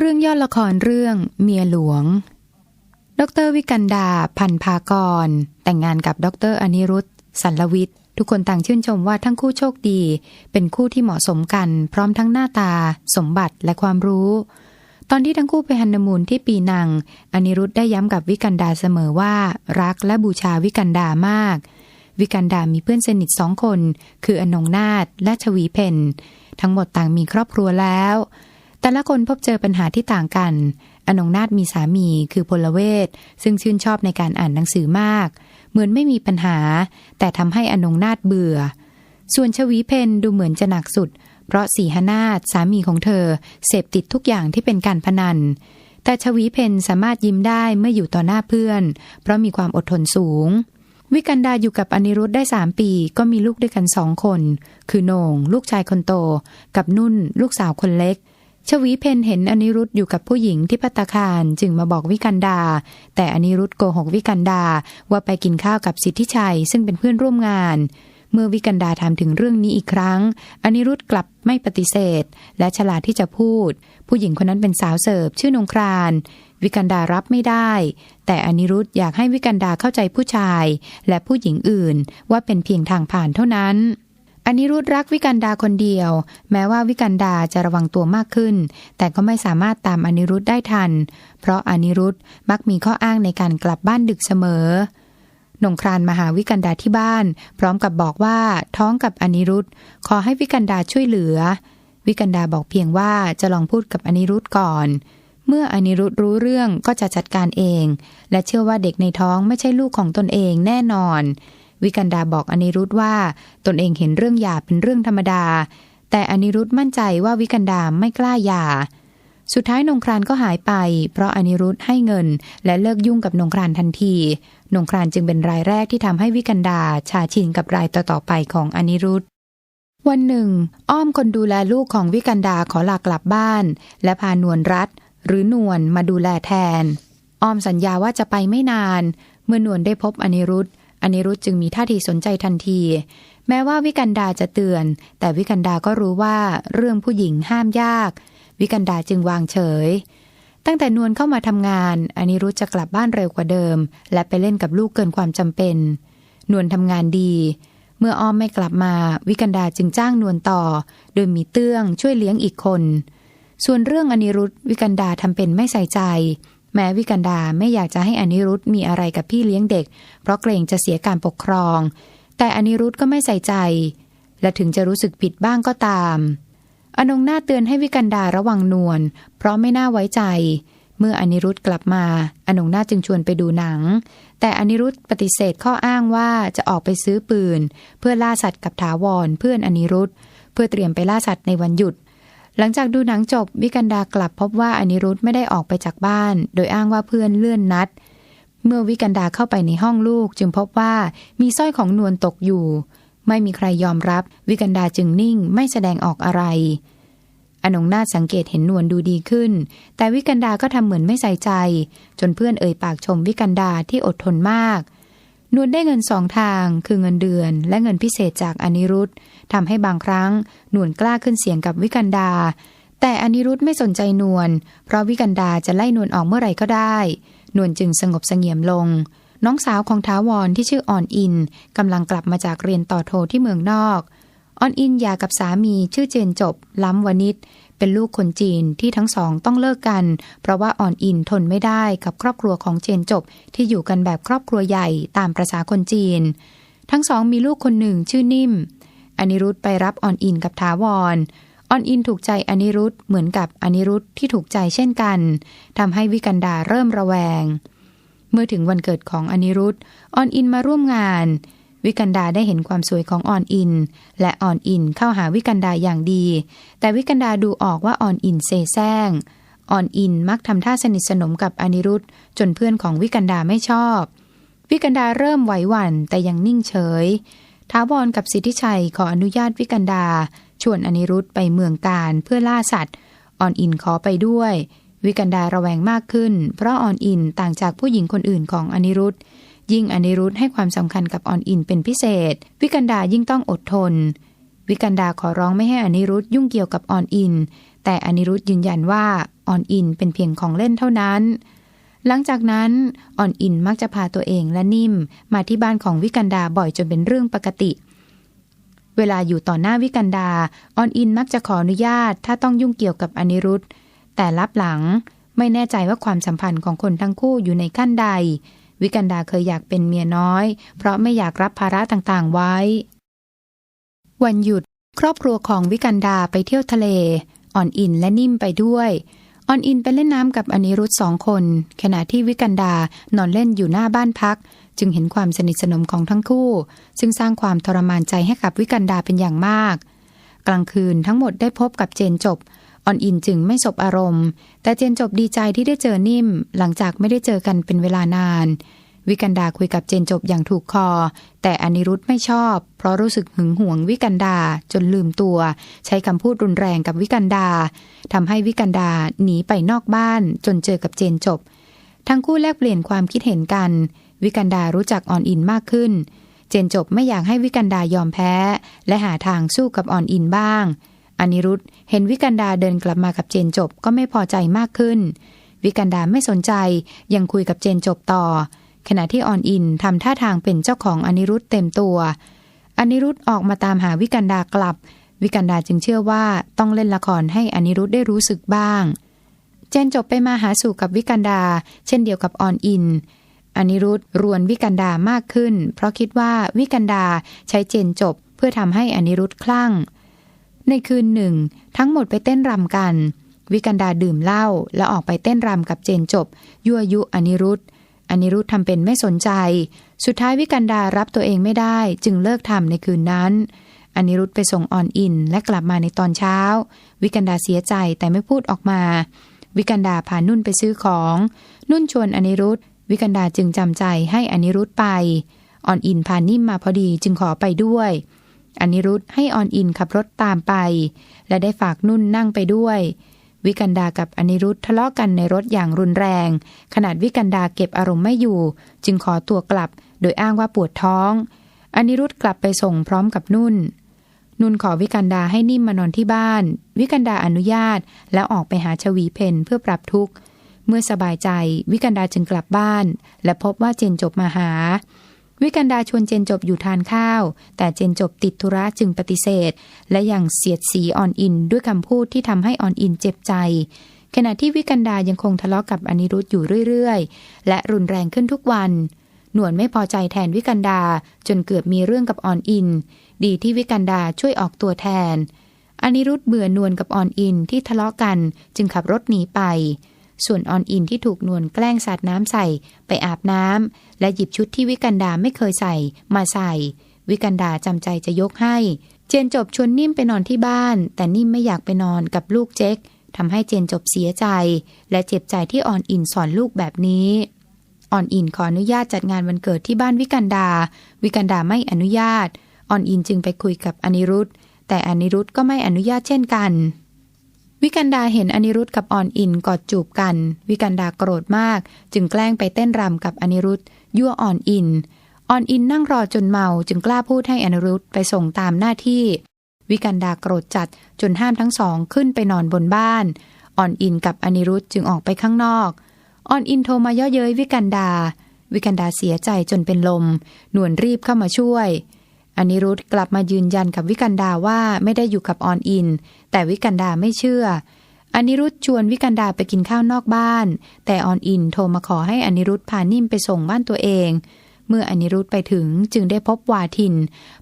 เรื่องย่อละครเรื่องเมียหลวง ดรวิกันดา พันภากร แต่งงานกับดรอนิรุตสันลวิทย์ทุกคนต่างชื่นชมว่าทั้งคู่โชคดี เป็นคู่ที่เหมาะสมกัน พร้อมทั้งหน้าตา สมบัติและความรู้ ตอนที่ทั้งคู่ไปฮันนีมูนที่ปีนัง อนิรุตได้ย้ำกับวิกันดาเสมอว่า รักและบูชาวิกันดามาก วิกันดามีเพื่อนสนิทสองคน คืออนงนาถและชวีเพนทั้งหมดต่างมีครอบครัวแล้ว แต่ละคนพบเจอปัญหาที่ต่างกัน อนงนาถมีสามีคือพลเวทซึ่งชื่นชอบในการอ่านหนังสือมาก เหมือนไม่มีปัญหา แต่ทำให้อนงนาถเบื่อ ส่วนชวีเพนดูเหมือนจะหนักสุด เพราะสีหนาถสามีของเธอ เสพติดทุกอย่างที่เป็นการพนัน แต่ชวีเพนสามารถยิ้มได้เมื่ออยู่ต่อหน้าเพื่อน เพราะมีความอดทนสูง วิกันดาอยู่กับอนิรุธได้สามปี ก็มีลูกด้วยกันสองคน คือโหนงลูกชายคนโต กับนุ่น ลูกสาวคนเล็ก ชวีเพนเห็นอนิรุธอยู่กับผู้หญิงที่พัตตาคารจึงมาบอกวิกันดา แต่อนิรุธโกหกวิกันดาว่าไปกินข้าวกับสิทธิชัย ซึ่งเป็นเพื่อนร่วมงาน เมื่อวิกันดาถามถึงเรื่องนี้อีกครั้ง อนิรุธกลับไม่ปฏิเสธ และฉลาดที่จะพูด ผู้หญิงคนนั้นเป็นสาวเสิร์ฟชื่อนงคราน วิกันดารับไม่ได้ แต่อนิรุธอยากให้วิกันดาเข้าใจผู้ชาย และผู้หญิงอื่นว่าเป็นเพียงทางผ่านเท่านั้น อนิรุธรักวิกันดาคนเดียว แม้ว่าวิกันดาจะระวังตัวมากขึ้น แต่ก็ไม่สามารถตามอนิรุธได้ทัน เพราะอนิรุธมักมีข้ออ้างในการกลับบ้านดึกเสมอ นงครานมาหาวิกันดาที่บ้าน พร้อมกับบอกว่าท้องกับอนิรุธขอให้วิกันดาช่วยเหลือ วิกันดาบอกเพียงว่าจะลองพูดกับอนิรุธก่อน เมื่ออนิรุธรู้เรื่องก็จะจัดการเอง และเชื่อว่าเด็กในท้องไม่ใช่ลูกของตนเองแน่นอน วิกันดาบอกอนิรุธว่า ตนเองเห็นเรื่องหย่าเป็นเรื่องธรรมดา แต่อนิรุธมั่นใจว่าวิกันดาไม่กล้าหย่า สุดท้ายนงครานก็หายไป เพราะอนิรุธให้เงิน และเลิกยุ่งกับนงครานทันที นงครานจึงเป็นรายแรกที่ทำให้วิกันดาชาชินกับรายต่อๆไปของอนิรุธวันหนึ่ง อ้อมคนดูแลลูกของวิกันดาขอลากลับบ้าน และพานวลรัตหรือนวลมาดูแลแทน อ้อมสัญญาว่าจะไปไม่นาน เมื่อนวลได้พบอนิรุธ อนิรุธจึงมีท่าทีสนใจทันที แม้ว่าวิกันดาจะเตือน แต่วิกันดาก็รู้ว่าเรื่องผู้หญิงห้ามยาก วิกันดาจึงวางเฉย ตั้งแต่นวลเข้ามาทำงานอนิรุธจะกลับบ้านเร็วกว่าเดิม และไปเล่นกับลูกเกินความจำเป็น นวลทำงานดี เมื่ออ้อมไม่กลับมา วิกันดาจึงจ้างนวลต่อ โดยมีเตื้องช่วยเลี้ยงอีกคน ส่วนเรื่องอนิรุธวิกันดาทำเป็นไม่ใส่ใจ แม้วิกันดาไม่อยากจะให้อนิรุธมีอะไรกับพี่เลี้ยงเด็ก เพราะเกรงจะเสียการปกครอง แต่อนิรุธก็ไม่ใส่ใจ และถึงจะรู้สึกผิดบ้างก็ตาม อนงหน้าเตือนให้วิกันดาระวังนวลเพราะไม่น่าไว้ใจ เมื่ออนิรุธกลับมา อนงหน้าจึงชวนไปดูหนัง แต่อนิรุธปฏิเสธข้ออ้างว่าจะออกไปซื้อปืน เพื่อล่าสัตว์กับถาวรเพื่อนอนิรุธเพื่อเตรียมไปล่าสัตว์ในวันหยุด หลังจากดูหนังจบวิกันดากลับพบว่าอนิรุธไม่ได้ออกไปจากบ้าน โดยอ้างว่าเพื่อนเลื่อนนัด เมื่อวิกันดาเข้าไปในห้องลูกจึงพบว่ามีสร้อยของนวลตกอยู่ ไม่มีใครยอมรับ วิกันดาจึงนิ่งไม่แสดงออกอะไร อนงนาถสังเกตเห็นนวลดูดีขึ้น แต่วิกันดาก็ทำเหมือนไม่ใส่ใจ จนเพื่อนเอ่ยปากชมวิกันดาที่อดทนมาก นวลได้เงินสองทาง คือเงินเดือน และเงินพิเศษจากอนิรุธทำให้บางครั้งนวลกล้าขึ้นเสียงกับวิกันดา แต่อนิรุธไม่สนใจนวลเพราะวิกันดาจะไล่นวลออกเมื่อไหร่ก็ได้ นวลจึงสงบเสงี่ยมลง น้องสาวของท้าวรที่ชื่ออ่อนอินกำลังกลับมาจากเรียนต่อโทที่เมืองนอกอ่อนอินหย่ากับสามีชื่อเจนจบ ล้ำวนิช เป็นลูกคนจีนที่ทั้งสองต้องเลิกกัน เพราะว่าอ่อนอินทนไม่ได้กับครอบครัวของเจนจบ ที่อยู่กันแบบครอบครัวใหญ่ตามประษาคนจีน ทั้งสองมีลูกคนหนึ่งชื่อนิ่ม อนิรุธไปรับอ่อนอินกับท้าวรอ่อนอินถูกใจอนิรุธเหมือนกับอนิรุธที่ถูกใจเช่นกันทำให้วิกันดาเริ่มระแวง เมื่อถึงวันเกิดของอนิรุธอ่อนอินมาร่วมงาน วิกันดาได้เห็นความสวยของอ่อนอิน และอ่อนอินเข้าหาวิกันดาอย่างดี แต่วิกันดาดูออกว่าอ่อนอินเซแซงอ่อนอินมักทำท่าสนิทสนมกับอนิรุธจนเพื่อนของวิกันดาไม่ชอบ วิกันดาเริ่มไหวหวั่นแต่ยังนิ่งเฉยท้าวรกับสิทธิชัยขออนุญาตวิกันดา ชวนอนิรุธไปเมืองการเพื่อล่าสัตว์อ่อนอินขอไปด้วย วิกันดาระแวงมากขึ้น เพราะอ่อนอินต่างจากผู้หญิงคนอื่นของอนิรุธ ยิ่งอนิรุธให้ความสำคัญกับอ่อนอินเป็นพิเศษ วิกันดายิ่งต้องอดทน วิกันดาขอร้องไม่ให้อนิรุธยุ่งเกี่ยวกับอ่อนอิน แต่อนิรุธยืนยันว่าออนอินเป็นเพียงของเล่นเท่านั้น หลังจากนั้นออนอินมักจะพาตัวเองและนิ่ม มาที่บ้านของวิกันดาบ่อยจนเป็นเรื่องปกติ เวลาอยู่ต่อหน้าวิกันดาออนอินมักจะขออนุญาต ถ้าต้องยุ่งเกี่ยวกับอนิรุธแต่ลับหลังไม่แน่ใจว่าความสัมพันธ์ของคนทั้งคู่อยู่ในขั้นใด วิกันดาเคยอยากเป็นเมียน้อย เพราะไม่อยากรับภาระต่างๆไว้ วันหยุด ครอบครัวของวิกันดาไปเที่ยวทะเล อ่อนอินและนิ่มไปด้วยอ่อนอินไปเล่นน้ำกับอนิรุธสองคน ขณะที่วิกันดานอนเล่นอยู่หน้าบ้านพัก จึงเห็นความสนิทสนมของทั้งคู่ ซึ่งสร้างความทรมานใจให้กับวิกันดาเป็นอย่างมาก กลางคืนทั้งหมดได้พบกับเจนจบ อ่อนอินจึงไม่สบอารมณ์ แต่เจนจบดีใจที่ได้เจอนิ่ม หลังจากไม่ได้เจอกันเป็นเวลานาน วิกันดาคุยกับเจนจบอย่างถูกคอ แต่อนิรุธไม่ชอบ เพราะรู้สึกหึงหวงวิกันดาจนลืมตัว ใช้คำพูดรุนแรงกับวิกันดาทำให้วิกันดาหนีไปนอกบ้านจนเจอกับเจนจบ ทั้งคู่แลกเปลี่ยนความคิดเห็นกัน วิกันดารู้จักอ่อนอินมากขึ้น เจนจบไม่อยากให้วิกันดายอมแพ้ และหาทางสู้กับอ่อนอินบ้าง อนิรุธเห็นวิกันดาเดินกลับมากับเจนจบก็ไม่พอใจมากขึ้น วิกันดาไม่สนใจยังคุยกับเจนจบต่อ ขณะที่ออนอินทำท่าทางเป็นเจ้าของอนิรุธเต็มตัว อนิรุธออกมาตามหาวิกันดากลับ วิกันดาจึงเชื่อว่าต้องเล่นละครให้อนิรุธได้รู้สึกบ้าง เจนจบไปมาหาสู่กับวิกันดา เช่นเดียวกับออนอินอนิรุธรวนวิกันดามากขึ้น เพราะคิดว่าวิกันดาใช้เจนจบเพื่อทำให้อนิรุธคลั่ง ในคืนหนึ่ง ทั้งหมดไปเต้นรำกัน วิกันดาดื่มเหล้าแล้วออกไปเต้นรำกับเจนจบ ยั่วยุอนิรุธอนิรุธทำเป็นไม่สนใจ สุดท้ายวิกันดารับตัวเองไม่ได้จึงเลิกทำในคืนนั้นอนิรุธไปส่งออนอินและกลับมาในตอนเช้า วิกันดาเสียใจแต่ไม่พูดออกมา วิกันดาพานุ่นไปซื้อของ นุ่นชวนอนิรุธวิกันดาจึงจำใจให้อนิรุธไป ออนอินพานิ่มมาพอดีจึงขอไปด้วย อนิรุธให้ออนอินขับรถตามไป และได้ฝากนุ่นนั่งไปด้วย วิกันดากับอนิรุธทะเลาะกันในรถอย่างรุนแรง ขนาดวิกันดาเก็บอารมณ์ไม่อยู่ จึงขอตัวกลับ โดยอ้างว่าปวดท้อง อนิรุธกลับไปส่งพร้อมกับนุ่น นุ่นขอวิกันดาให้นิ่มมานอนที่บ้าน วิกันดาอนุญาต แล้วออกไปหาชวีเพนเพื่อปรับทุกข์เมื่อสบายใจวิกันดาจึงกลับบ้าน และพบว่าเจนจบมาหา วิกันดาชวนเจนจบอยู่ทานข้าว แต่เจนจบติดธุระจึงปฏิเสธ และยังเสียดสีออนอิน ด้วยคำพูดที่ทำให้ออนอินเจ็บใจ ขณะที่วิกันดายังคงทะเลาะกับอนิรุธอยู่เรื่อยๆ และรุนแรงขึ้นทุกวัน หนวนไม่พอใจแทนวิกันดาจนเกือบมีเรื่องกับออนอิน ดีที่วิกันดาช่วยออกตัวแทนอนิรุธเบื่อนวลกับออนอินที่ทะเลาะกันจึงขับรถหนีไป ส่วนออนอินที่ถูกนวลแกล้งสาดน้ำใส่ไปอาบน้ำและหยิบชุดที่วิกันดาไม่เคยใส่มาใส่ วิกันดาจำใจจะยกให้ เจนจบชวนนิ่มไปนอนที่บ้าน แต่นิ่มไม่อยากไปนอนกับลูกเจ๊กทำให้เจนจบเสียใจ และเจ็บใจที่ออนอินสอนลูกแบบนี้ออนอินขออนุญาตจัดงานวันเกิดที่บ้านวิกันดา วิกันดาไม่อนุญาตออนอินจึงไปคุยกับอนิรุธแต่อนิรุธก็ไม่อนุญาตเช่นกัน วิกันดาเห็นอนิรุธกับออนอินกอดจูบกัน วิกันดาโกรธมาก จึงแกล้งไปเต้นรำกับอนิรุธยั่วออนอินออนอินนั่งรอจนเมาจึงกล้าพูดให้อนิรุธไปส่งตามหน้าที่ วิกันดาโกรธจัดจนห้ามทั้งสองขึ้นไปนอนบนบ้านออนอินกับอนิรุธจึงออกไปข้างนอกออนอินโทรมาย่อเย้ยวิกันดา วิกันดาเสียใจจนเป็นลม หนวนรีบเข้ามาช่วยอนิรุธกลับมายืนยันกับวิกันดาว่าไม่ได้อยู่กับออนอิน แต่วิกันดาไม่เชื่อ อนิรุธชวนวิกันดาไปกินข้าวนอกบ้าน แต่ออนอินโทรมาขอให้อนิรุธพานิ่มไปส่งบ้านตัวเอง เมื่ออนิรุธไปถึงจึงได้พบวาทิน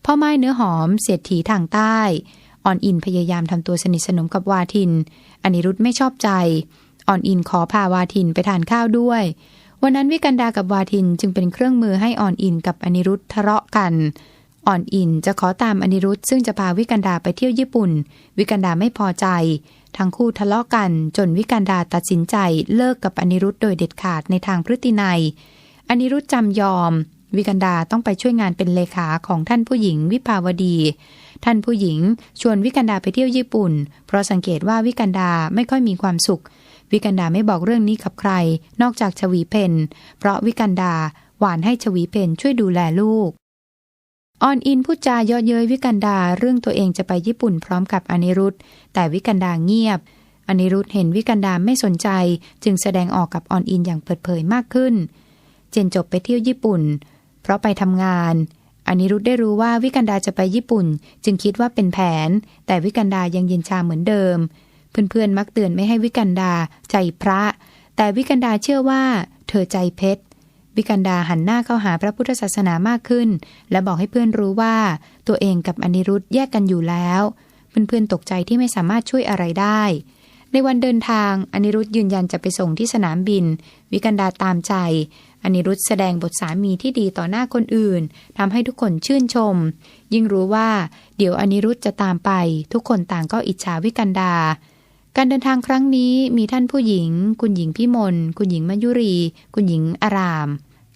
พ่อไม้เนื้อหอมเสียดถีทางใต้ออนอินพยายามทำตัวสนิทสนมกับวาทิน อนิรุธไม่ชอบใจออนอินขอพาวาทินไปทานข้าวด้วย วันนั้นวิกันดากับวาทินจึงเป็นเครื่องมือให้ออนอินกับอนิรุธทะเลาะกัน อ่อนอินจะขอตามอนิรุธซึ่งจะพาวิกันดาไปเที่ยวญี่ปุ่น วิกันดาไม่พอใจ ทั้งคู่ทะเลาะกันจนวิกันดาตัดสินใจเลิกกับอนิรุธโดยเด็ดขาดในทางพฤตินัยอนิรุธจำยอม วิกันดาต้องไปช่วยงานเป็นเลขาของท่านผู้หญิงวิภาวดี ท่านผู้หญิงชวนวิกันดาไปเที่ยวญี่ปุ่น เพราะสังเกตว่าวิกันดาไม่ค่อยมีความสุข วิกันดาไม่บอกเรื่องนี้กับใคร นอกจากชวีเพนเพราะวิกันดาหวานให้ชวีเพนช่วยดูแลลูก ออนอินพูดจาเยาะเย้ยวิกันดาเรื่องตัวเองจะไปญี่ปุ่นพร้อมกับอนิรุธแต่วิกันดาเงียบ อนิรุธเห็นวิกันดาไม่สนใจ จึงแสดงออกกับออนอินอย่างเปิดเผยมากขึ้น เจนจบไปเที่ยวญี่ปุ่น เพราะไปทำงาน อนิรุธได้รู้ว่าวิกันดาจะไปญี่ปุ่น จึงคิดว่าเป็นแผน แต่วิกันดายังเย็นชาเหมือนเดิม เพื่อนๆมักเตือนไม่ให้วิกันดาใจพระ แต่วิกันดาเชื่อว่า เธอใจเพชร วิกันดาหันหน้าเข้าหาพระพุทธศาสนามากขึ้น และบอกให้เพื่อนรู้ว่า ตัวเองกับอนิรุธแยกกันอยู่แล้ว เพื่อนๆตกใจที่ไม่สามารถช่วยอะไรได้ ในวันเดินทางอนิรุธยืนยันจะไปส่งที่สนามบิน วิกันดาตามใจอนิรุธแสดงบทสามีที่ดีต่อหน้าคนอื่นทำให้ทุกคนชื่นชม ยิ่งรู้ว่าเดี๋ยวอนิรุธจะตามไป ทุกคนต่างก็อิจฉาวิกันดา การเดินทางครั้งนี้มีท่านผู้หญิง คุณหญิงพิมลคุณหญิงมยุรี คุณหญิงอาราม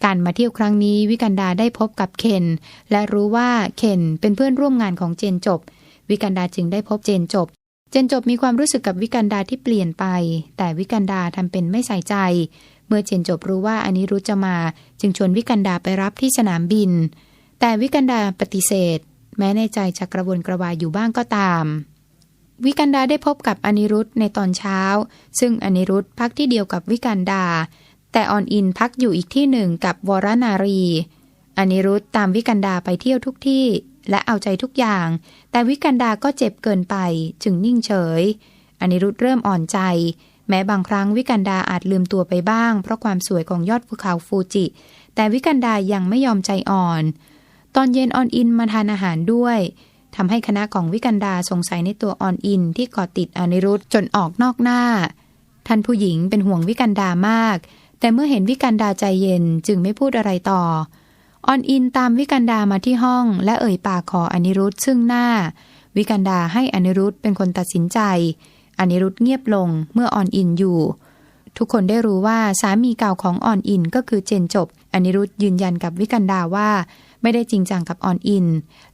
การมาเที่ยวครั้งนี้วิกันดาได้พบกับเคน และรู้ว่าเคนเป็นเพื่อนร่วมงานของเจนจบ วิกันดาจึงได้พบเจนจบ เจนจบมีความรู้สึกกับวิกันดาที่เปลี่ยนไป แต่วิกันดาทำเป็นไม่ใส่ใจ เมื่อเจนจบรู้ว่าอันนี้รู้จะมา จึงชวนวิกันดาไปรับที่สนามบิน แต่วิกันดาปฏิเสธ แม้ในใจจะกระวนกระวายอยู่บ้างก็ตามวิกันดาได้พบกับอนิรุธในตอนเช้า ซึ่งอนิรุธพักที่เดียวกับวิกันดา แต่ออนอินพักอยู่อีกที่หนึ่งกับวรนารีอนิรุธตามวิกันดาไปเที่ยวทุกที่ และเอาใจทุกอย่าง แต่วิกันดาก็เจ็บเกินไป จึงนิ่งเฉย อนิรุธเริ่มอ่อนใจ แม้บางครั้งวิกันดาอาจลืมตัวไปบ้าง เพราะความสวยของยอดภูเขาฟูจิ แต่วิกันดายังไม่ยอมใจอ่อน ตอนเย็นออนอินมาทานอาหารด้วยทำให้คณะของวิกันดาสงสัยในตัวออนอินที่ก่อติดอนิรุธจนออกนอกหน้า ท่านผู้หญิงเป็นห่วงวิกันดามาก แต่เมื่อเห็นวิกันดาใจเย็นจึงไม่พูดอะไรต่อ ออนอินตามวิกันดามาที่ห้อง และเอ่ยปากขออนิรุธซึ่งหน้า วิกันดาให้อนิรุธเป็นคนตัดสินใจ อนิรุธเงียบลงเมื่อออนอินอยู่ ทุกคนได้รู้ว่าสามีเก่าของออนอินก็คือเจนจบ อนิรุธยืนยันกับวิกันดาว่า ไม่ได้จริงจังกับออนอิน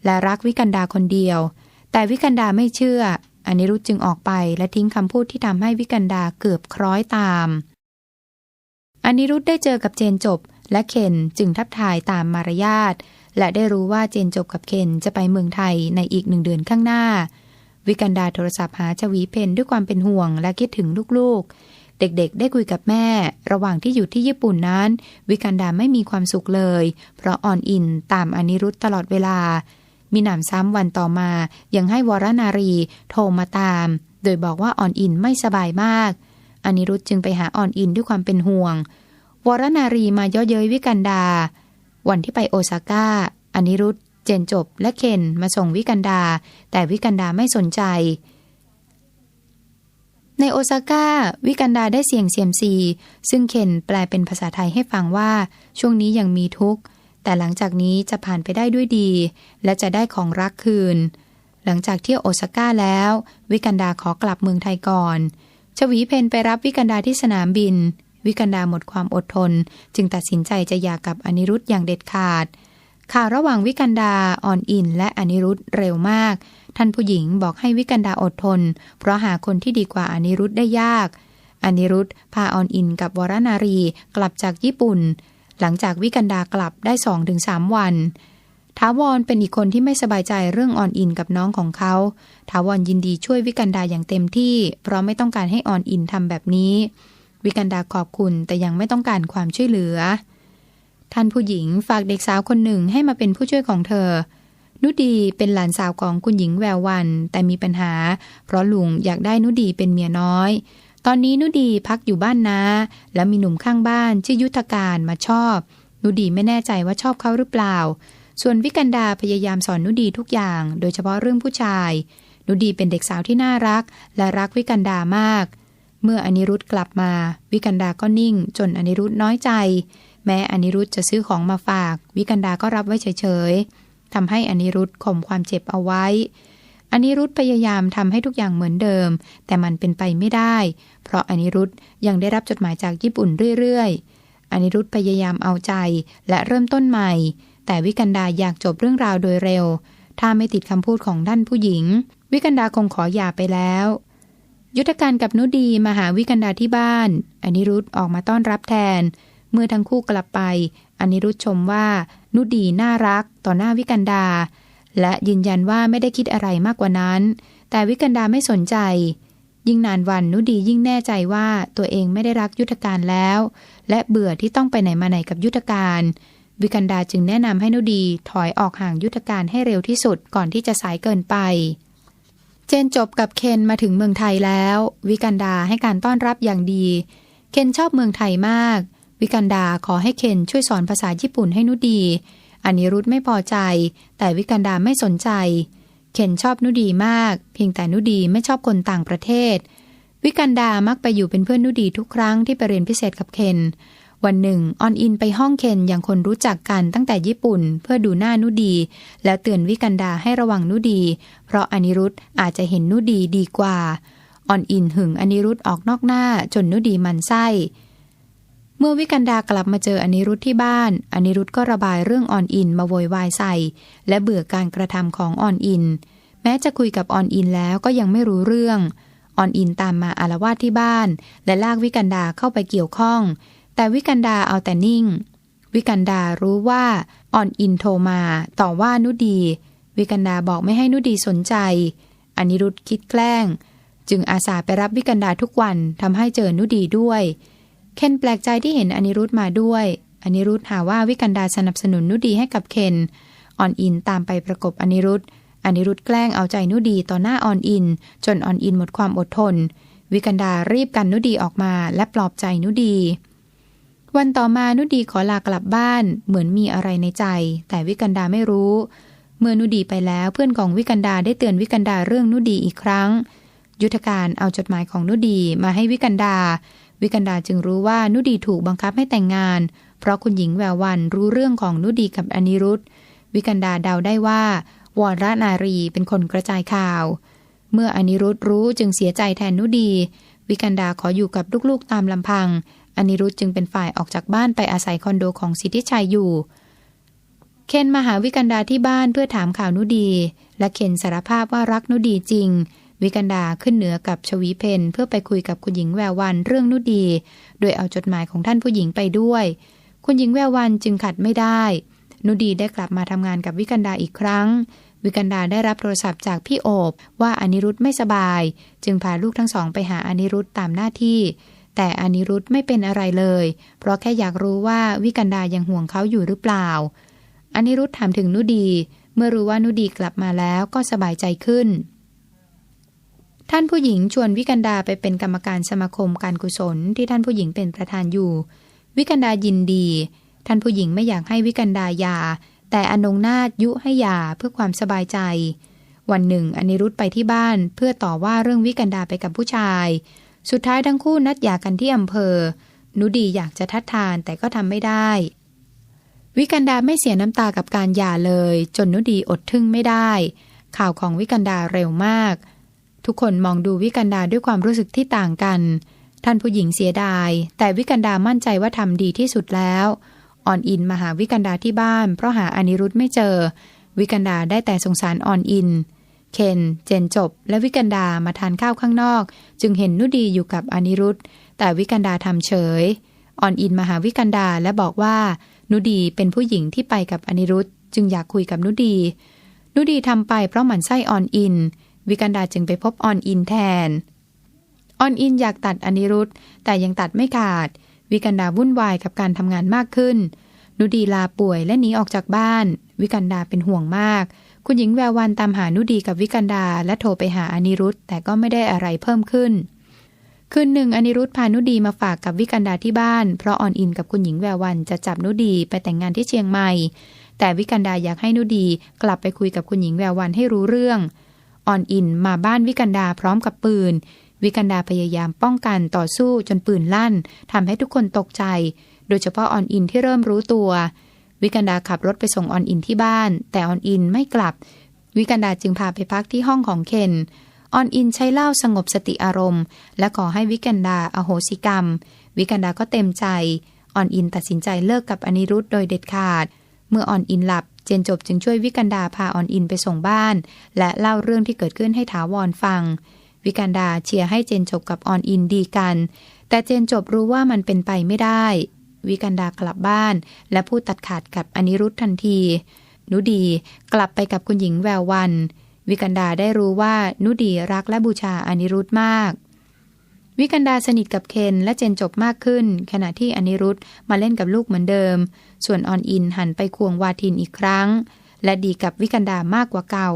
และรักวิกันดาคนเดียว แต่วิกันดาไม่เชื่ออนิรุธจึงออกไปและทิ้งคำพูดที่ทำให้วิกันดาเกือบคล้อยตาม อนิรุธได้เจอกับเจนจบ และเคนจึงทับทายตามมารยาท และได้รู้ว่าเจนจบกับเคนจะไปเมืองไทยในอีกหนึ่งเดือนข้างหน้า วิกันดาโทรศัพท์หาชวีเพนด้วยความเป็นห่วงและคิดถึงลูกๆ เด็กๆ ได้คุยกับแม่ ระหว่างที่อยู่ที่ญี่ปุ่นนั้น วิกันดาไม่มีความสุขเลย เพราะอ่อนอินตามอนิรุตตลอดเวลา มีหนำซ้ำวันต่อมา ยังให้วรนารีโทรมาตาม โดยบอกว่าอ่อนอินไม่สบายมาก อนิรุตจึงไปหาอ่อนอินด้วยความเป็นห่วง วรนารีมาย่อเย้ยวิกันดา วันที่ไปโอซาก้าอนิรุตเจนจบและเคนมาส่งวิกันดา แต่วิกันดาไม่สนใจ ในโอซาก้าวิกันดาได้เสี่ยงเซียมซี ซึ่งเคนแปลเป็นภาษาไทยให้ฟังว่า ช่วงนี้ยังมีทุกข์ แต่หลังจากนี้จะผ่านไปได้ด้วยดี และจะได้ของรักคืน หลังจากเที่ยวโอซาก้าแล้ว วิกันดาขอกลับเมืองไทยก่อน ชวีเพนไปรับวิกันดาที่สนามบิน วิกันดาหมดความอดทน จึงตัดสินใจจะหย่ากับอนิรุธอย่างเด็ดขาด ข่าวระหว่างวิกันดาอ่อนอินและอนิรุธเร็วมาก ท่านผู้หญิงบอกให้วิกันดาอดทน เพราะหาคนที่ดีกว่าอนิรุธได้ยากอนิรุธพาออนอินกับวรนารีกลับจากญี่ปุ่น หลังจากวิกันดากลับได้สองถึงสามวัน ทาวรเป็นอีกคนที่ไม่สบายใจเรื่องอ่อนอินกับน้องของเขาทาวรยินดีช่วยวิกันดาอย่างเต็มที่ เพราะไม่ต้องการให้อ่อนอินทำแบบนี้ วิกันดาขอบคุณแต่ยังไม่ต้องการความช่วยเหลือ ท่านผู้หญิงฝากเด็กสาวคนหนึ่งให้มาเป็นผู้ช่วยของเธอ นุดีเป็นหลานสาวของคุณหญิงแวววัน แต่มีปัญหา เพราะลุงอยากได้นุดีเป็นเมียน้อย ตอนนี้นุดีพักอยู่บ้านนาแล้วมีหนุ่มข้างบ้านชื่อยุทธการมาชอบ นุดีไม่แน่ใจว่าชอบเขาหรือเปล่า ส่วนวิกันดาพยายามสอนนุดีทุกอย่าง โดยเฉพาะเรื่องผู้ชาย นุดีเป็นเด็กสาวที่น่ารัก และรักวิกันดามาก เมื่ออนิรุธกลับมา วิกันดาก็นิ่ง จนอนิรุธน้อยใจ แม้อนิรุธจะซื้อของมาฝาก วิกันดาก็รับไว้เฉยๆทำให้อนิรุธข่มความเจ็บเอาไว้อนิรุธพยายามทำให้ทุกอย่างเหมือนเดิม แต่มันเป็นไปไม่ได้ เพราะอนิรุธยังได้รับจดหมายจากญี่ปุ่นเรื่อยๆ อนิรุธพยายามเอาใจและเริ่มต้นใหม่ แต่วิกันดาอยากจบเรื่องราวโดยเร็ว ถ้าไม่ติดคำพูดของท่านผู้หญิง วิกันดาคงขอหย่าไปแล้ว ยุทธการกับนุดีมาหาวิกันดาที่บ้าน อนิรุธออกมาต้อนรับแทน เมื่อทั้งคู่กลับไป อนิรุธชมว่านุดีน่ารักต่อหน้าวิกันดา และยืนยันว่าไม่ได้คิดอะไรมากกว่านั้น แต่วิกันดาไม่สนใจ ยิ่งนานวันนุดียิ่งแน่ใจว่าตัวเองไม่ได้รักยุทธการแล้ว และเบื่อที่ต้องไปไหนมาไหนกับยุทธการ วิกันดาจึงแนะนำให้นุดีถอยออกห่างยุทธการให้เร็วที่สุดก่อนที่จะสายเกินไป เจนจบกับเคนมาถึงเมืองไทยแล้ว วิกันดาให้การต้อนรับอย่างดี เคนชอบเมืองไทยมาก วิกันดาขอให้เคนช่วยสอนภาษาญี่ปุ่นให้นุดีอานิรุธไม่พอใจ แต่วิกันดาไม่สนใจ เคนชอบนุดีมาก เพียงแต่นุดีไม่ชอบคนต่างประเทศ วิกันดามักไปอยู่เป็นเพื่อนนุดีทุกครั้งที่ไปเรียนพิเศษกับเคน วันหนึ่งออนอินไปห้องเคนอย่างคนรู้จักกันตั้งแต่ญี่ปุ่นเพื่อดูหน้านุดี แล้วเตือนวิกันดาให้ระวังนุดี เพราะอนิรุธอาจจะเห็นนุดีดีกว่าออนอินหึงอนิรุธออกนอกหน้าจนนุดีมันไส้เมื่อวิกันดากลับมาเจออนิรุธที่บ้าน อนิรุธก็ระบายเรื่องออนอินมาโวยวายใส่ และเบื่อการกระทำของออนอิน แม้จะคุยกับออนอินแล้วก็ยังไม่รู้เรื่องออนอินตามมาอารวาสที่บ้าน และลากวิกันดาเข้าไปเกี่ยวข้อง แต่วิกันดาเอาแต่นิ่ง วิกันดารู้ว่าอ่อนอินโทรมาต่อว่านุดี วิกันดาบอกไม่ให้นุดีสนใจ อนิรุธคิดแกล้ง จึงอาสาไปรับวิกันดาทุกวันทำให้เจอนุดีด้วย เคนแปลกใจที่เห็นอนิรุธมาด้วย อนิรุธหาว่าวิกันดาสนับสนุนนุดีให้กับเคนออนอินตามไปประกบอนิรุธอนิรุธแกล้งเอาใจนุดีต่อหน้าออนอิน จนออนอินหมดความอดทน วิกันดารีบกันนุดีออกมาและปลอบใจนุดี วันต่อมานุดีขอลากลับบ้าน เหมือนมีอะไรในใจ แต่วิกันดาไม่รู้ เมื่อนุดีไปแล้วเพื่อนของวิกันดาได้เตือนวิกันดาเรื่องนุดีอีกครั้ง ยุทธการเอาจดหมายของนุดีมาให้วิกันดา วิกันดาจึงรู้ว่านุดีถูกบังคับให้แต่งงาน เพราะคุณหญิงแวววันรู้เรื่องของนุดีกับอนิรุธวิกันดาเดาได้ว่าวรนารีเป็นคนกระจายข่าว เมื่ออนิรุธรู้จึงเสียใจแทนนุดี วิกันดาขออยู่กับลูกๆตามลำพัง อนิรุธจึงเป็นฝ่ายออกจากบ้านไปอาศัยคอนโดของสิทธิชัยอยู่ เคนมาหาวิกันดาที่บ้านเพื่อถามข่าวนุดี และเคนสารภาพว่ารักนุดีจริง วิกันดาขึ้นเหนือกับชวีเพนเพื่อไปคุยกับคุณหญิงแวววันเรื่องนุดี โดยเอาจดหมายของท่านผู้หญิงไปด้วย คุณหญิงแวววันจึงขัดไม่ได้ นุดีได้กลับมาทำงานกับวิกันดาอีกครั้งวิกันดาได้รับโทรศัพท์จากพี่โอบว่าอนิรุธไม่สบาย จึงพาลูกทั้งสองไปหาอนิรุธตามหน้าที่ แต่อนิรุธไม่เป็นอะไรเลย เพราะแค่อยากรู้ว่าวิกันดายังห่วงเขาอยู่หรือเปล่า อนิรุธถามถึงนุดี เมื่อรู้ว่านุดีกลับมาแล้วก็สบายใจขึ้น ท่านผู้หญิงชวนวิกันดาไปเป็นกรรมการสมาคมการกุศลที่ท่านผู้หญิงเป็นประธานอยู่ วิกันดายินดี ท่านผู้หญิงไม่อยากให้วิกันดายา แต่อนงนาฏยุให้ยาเพื่อความสบายใจวันหนึ่งอนิรุธไปที่บ้านเพื่อต่อว่าเรื่องวิกันดาไปกับผู้ชาย สุดท้ายทั้งคู่นัดหย่ากันที่อำเภอ นุดีอยากจะทัดทานแต่ก็ทำไม่ได้ วิกันดาไม่เสียน้ำตากับการหย่าเลย จนนุดีอดทึ่งไม่ได้ ข่าวของวิกันดาเร็วมาก ทุกคนมองดูวิกันดาด้วยความรู้สึกที่ต่างกัน ท่านผู้หญิงเสียดาย แต่วิกันดามั่นใจว่าทำดีที่สุดแล้วอ่อนอินมาหาวิกันดาที่บ้าน เพราะหาอนิรุธไม่เจอ วิกันดาได้แต่สงสารอ่อนอิน เคนเจนจบ และวิกันดามาทานข้าวข้างนอก จึงเห็นนุดีอยู่กับอนิรุธแต่วิกันดาทำเฉยอ่อนอินมาหาวิกันดาและบอกว่า นุดีเป็นผู้หญิงที่ไปกับอนิรุธจึงอยากคุยกับนุดี นุดีทำไปเพราะหมันไส้อ่อนอิน วิกันดาจึงไปพบอ่อนอินแทนอ่อนอินอยากตัดอนิรุธแต่ยังตัดไม่ขาด วิกันดาวุ่นวายกับการทำงานมากขึ้น นุดีลาป่วยและหนีออกจากบ้าน วิกันดาเป็นห่วงมาก คุณหญิงแวววันตามหานุดีกับวิกันดา และโทรไปหาอนิรุธแต่ก็ไม่ได้อะไรเพิ่มขึ้น คืนหนึ่งอนิรุธพานุดีมาฝากกับวิกันดาที่บ้าน เพราะออนอินกับคุณหญิงแวววันจะจับนุดีไปแต่งงานที่เชียงใหม่ แต่วิกันดาอยากให้นุดีกลับไปคุยกับคุณหญิงแวววันให้รู้เรื่องออนอินมาบ้านวิกันดาพร้อมกับปืน วิกันดาพยายามป้องกันต่อสู้จนปืนลั่นทำให้ทุกคนตกใจ โดยเฉพาะออนอินที่เริ่มรู้ตัว วิกันดาขับรถไปส่งออนอินที่บ้าน แต่ออนอินไม่กลับ วิกันดาจึงพาไปพักที่ห้องของเคนออนอินใช้เหล้าสงบสติอารมณ์ และขอให้วิกันดาอโหสิกรรม วิกันดาก็เต็มใจออนอินตัดสินใจเลิกกับอนิรุธโดยเด็ดขาด เมื่อออนอินหลับ เจนจบจึงช่วยวิกันดาพาออนอินไปส่งบ้าน และเล่าเรื่องที่เกิดขึ้นให้ถาวรฟัง วิกันดาเชียร์ให้เจนจบกับออนอินดีกัน แต่เจนจบรู้ว่ามันเป็นไปไม่ได้ วิกันดากลับบ้าน และพูดตัดขาดกับอนิรุธทันที นุดีกลับไปกับคุณหญิงแวววัน วิกันดาได้รู้ว่านุดีรักและบูชาอนิรุธมาก วิกันดาสนิทกับเคนและเจนจบมากขึ้น ขณะที่อนิรุธมาเล่นกับลูกเหมือนเดิม ส่วนออนอินหันไปควงวาทินอีกครั้ง และดีกับวิกันดามากกว่าเก่า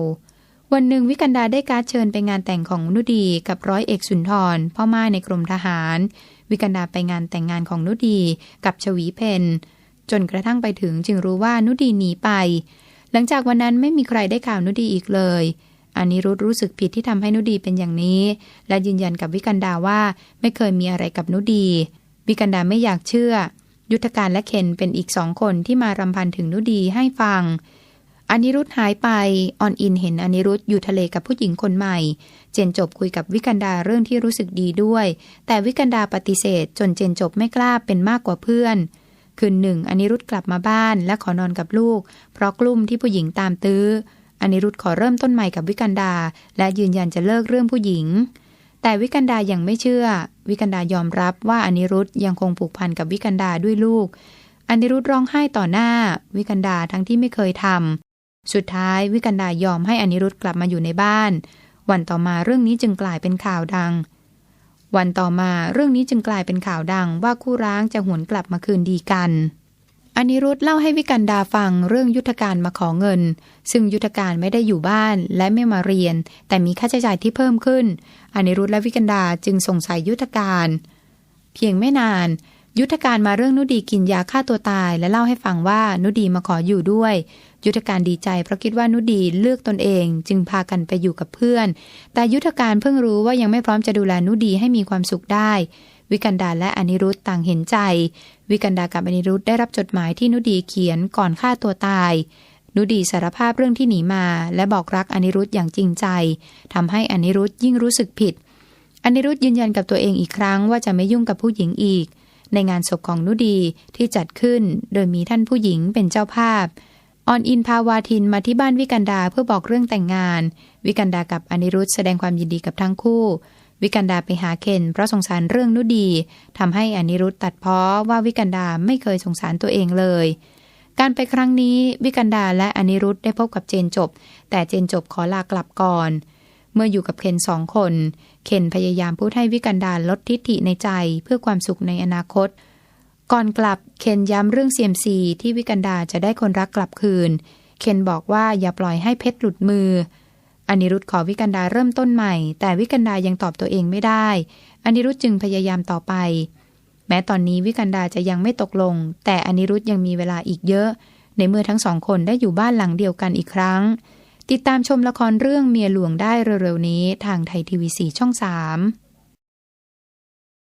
วันหนึ่งวิกันดาได้การเชิญไปงานแต่งของนุดีกับร้อยเอกสุนทร พ่อม่ายในกรมทหาร วิกันดาไปงานแต่งงานของนุดีกับชวีเพนจนกระทั่งไปถึงจึงรู้ว่านุดีหนีไป หลังจากวันนั้นไม่มีใครได้ข่าวนุดีอีกเลยอานิรุธรู้สึกผิดที่ทำให้นุดีเป็นอย่างนี้ และยืนยันกับวิกันดาว่าไม่เคยมีอะไรกับนุดี วิกันดาไม่อยากเชื่อ ยุทธการและเคนเป็นอีกสองคนที่มารำพันถึงนุดีให้ฟัง อานิรุธหายไป ออนอินเห็นอานิรุธอยู่ทะเลกับผู้หญิงคนใหม่ เจนจบคุยกับวิกันดาเรื่องที่รู้สึกดีด้วย แต่วิกันดาปฏิเสธ จนเจนจบไม่กล้าเป็นมากกว่าเพื่อน คืนหนึ่งอนิรุธกลับมาบ้านและขอนอนกับลูก เพราะกลุ่มที่ผู้หญิงตามตื้อ อนิรุธขอเริ่มต้นใหม่กับวิกันดา และยืนยันจะเลิกเรื่องผู้หญิง แต่วิกันดายังไม่เชื่อ วิกันดายอมรับว่าอนิรุธยังคงผูกพันกับวิกันดาด้วยลูกอนิรุธร้องไห้ต่อหน้า วิกันดาทั้งที่ไม่เคยทำ สุดท้ายวิกันดายอมให้อนิรุธกลับมาอยู่ในบ้าน วันต่อมาเรื่องนี้จึงกลายเป็นข่าวดัง วันต่อมาเรื่องนี้จึงกลายเป็นข่าวดังว่าคู่ร้างจะหวนกลับมาคืนดีกันอนิรุธเล่าให้วิกันดาฟังเรื่องยุทธการมาขอเงิน ซึ่งยุทธการไม่ได้อยู่บ้านและไม่มาเรียน แต่มีค่าใช้จ่ายที่เพิ่มขึ้นอนิรุธและวิกันดาจึงสงสัยยุทธการ เพียงไม่นาน ยุทธการมาเรื่องนุดีกินยาฆ่าตัวตาย และเล่าให้ฟังว่านุดีมาขออยู่ด้วย ยุทธการดีใจเพราะคิดว่านุดีเลือกตนเอง จึงพากันไปอยู่กับเพื่อน แต่ยุทธการเพิ่งรู้ว่ายังไม่พร้อมจะดูแลนุดีให้มีความสุขได้ วิกันดาและอนิรุธต่างเห็นใจ วิกันดากับอนิรุธได้รับจดหมายที่นุดีเขียนก่อนฆ่าตัวตายนุดีสารภาพเรื่องที่หนีมา และบอกรักอนิรุธอย่างจริงใจทำให้อนิรุธยิ่งรู้สึกผิด อนิรุธยืนยันกับตัวเองอีกครั้งว่าจะไม่ยุ่งกับผู้หญิงอีก ในงานศพของนุดีที่จัดขึ้นโดยมีท่านผู้หญิงเป็นเจ้าภาพ ออนอินพาวาทินมาที่บ้านวิกันดาเพื่อบอกเรื่องแต่งงาน วิกันดากับอนิรุธแสดงความยินดีกับทั้งคู่ วิกันดาไปหาเคนเพราะสงสารเรื่องนุดีทำให้อนิรุธตัดพ้อว่าวิกันดาไม่เคยสงสารตัวเองเลย การไปครั้งนี้วิกันดาและอนิรุธได้พบกับเจนจบ แต่เจนจบขอลากลับก่อน เมื่ออยู่กับเคนสองคน เคนพยายามพูดให้วิกันดาลดทิฐิในใจเพื่อความสุขในอนาคต ก่อนกลับเคนย้ำเรื่องเซียมซีที่วิกันดาจะได้คนรักกลับคืน เคนบอกว่าอย่าปล่อยให้เพชรหลุดมือ อนิรุธขอวิกันดาเริ่มต้นใหม่ แต่วิกันดายังตอบตัวเองไม่ได้ อนิรุธจึงพยายามต่อไป แม้ตอนนี้วิกันดาจะยังไม่ตกลง แต่อนิรุธยังมีเวลาอีกเยอะ ในเมื่อทั้งสองคนได้อยู่บ้านหลังเดียวกันอีกครั้ง ติดตามชมละครเรื่องเมียหลวงได้เร็วๆนี้ทางไทยทีวีสีช่อง 3